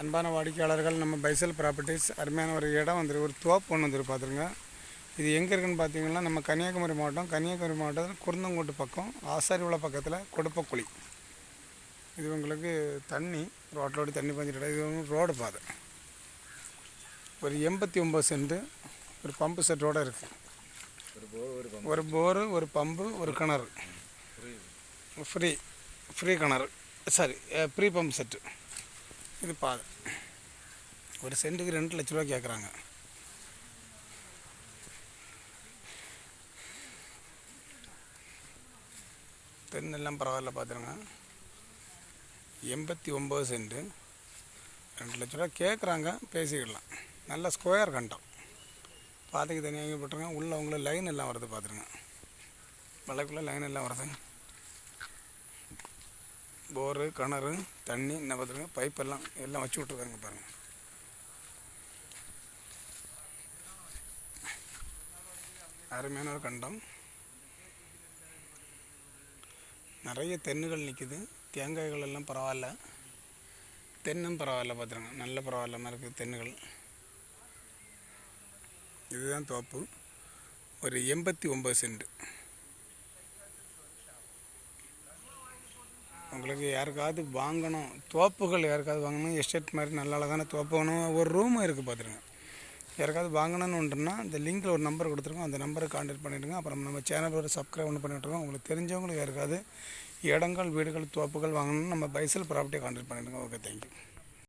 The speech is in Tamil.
அன்பான வாடிக்கையாளர்கள் நம்ம பைசல் ப்ராப்பர்ட்டிஸ் அருமையான ஒரு இடம் வந்துரு ஒரு தோப்பு ஒன்று வந்துரு பார்த்துருங்க இது எங்கே இருக்குன்னு பார்த்தீங்கன்னா நம்ம கன்னியாகுமரி மாவட்டம் கன்னியாகுமரி மாவட்டத்தில் குருந்தங்கோட்டு பக்கம் ஆசாரிவுள பக்கத்தில் கொடுப்பக்குழி. இது உங்களுக்கு தண்ணி ரோட்டோடு தண்ணி பஞ்சிட்டு இது ரோடு பாதை. ஒரு எண்பத்தி ஒம்பது சென்ட்டு ஒரு பம்பு செட்டோடு இருக்குது ஒரு போர் ஒரு பம்பு ஒரு கிணறு. ஃப்ரீ ஃப்ரீ கிணறு. சாரி ப்ரீ பம்ப் செட்டு இது பாதை ஒரு சென்ட்டுக்கு ரெண்டு லட்ச ரூபா கேட்குறாங்க தென்னெல்லாம் பரவாயில்ல பார்த்துருங்க. எண்பத்தி ஒம்பது சென்ட்டு. ரெண்டு லட்ச ரூபா கேட்குறாங்க பேசிக்கிடலாம். நல்ல ஸ்கொயர் கண்டம். பாதைக்கு தனியாக போட்டுருங்க. உள்ளே உங்களுக்கு லைன் எல்லாம் வருது பார்த்துருங்க. மலைக்குள்ளே லைன் எல்லாம் வருதுங்க. போரு கிணறு தண்ணி என்ன பார்த்துருங்க பைப்பெல்லாம் எல்லாம் எல்லாம் வச்சு விட்ருக்காங்க பாருங்கள் அருமையான ஒரு கண்டம். நிறைய தென்னுகள் நிற்குது தேங்காய்கள் எல்லாம் பரவாயில்ல. தென்னும் பரவாயில்ல பார்த்துருங்க. நல்ல பரவாயில்லாமல் இருக்குது தென்னுகள். இதுதான் தோப்பு. ஒரு எண்பத்தி ஒம்பது சென்ட். உங்களுக்கு யாருக்காவது வாங்கணும் தோப்புகள் யாருக்காவது வாங்கணும் எஸ்டேட் மாதிரி நல்ல அழகான தோப்பு வாங்கணும் ஒரு ரூமும் இருக்குது பார்த்துருங்க யாருக்காவது வாங்கணும்னு ஒன்றுனா இந்த லிங்கில் ஒரு நம்பர் கொடுத்துருக்கோம். அந்த நம்பரை கான்டாக்ட் பண்ணிவிடுங்க அப்புறம் நம்ம சேனலோட ஒரு சப்ஸ்கிரைப் ஒன்று பண்ணிவிட்ருக்கோம் உங்களுக்கு தெரிஞ்சவங்களுக்கு யாருக்காவது இடங்கள் வீடுகள் தோப்புகள் வாங்கணும்னு நம்ம பைசல் ப்ராப்பர்ட்டியை கான்டாக்ட் பண்ணிவிடுங்க ஓகே தேங்க்யூ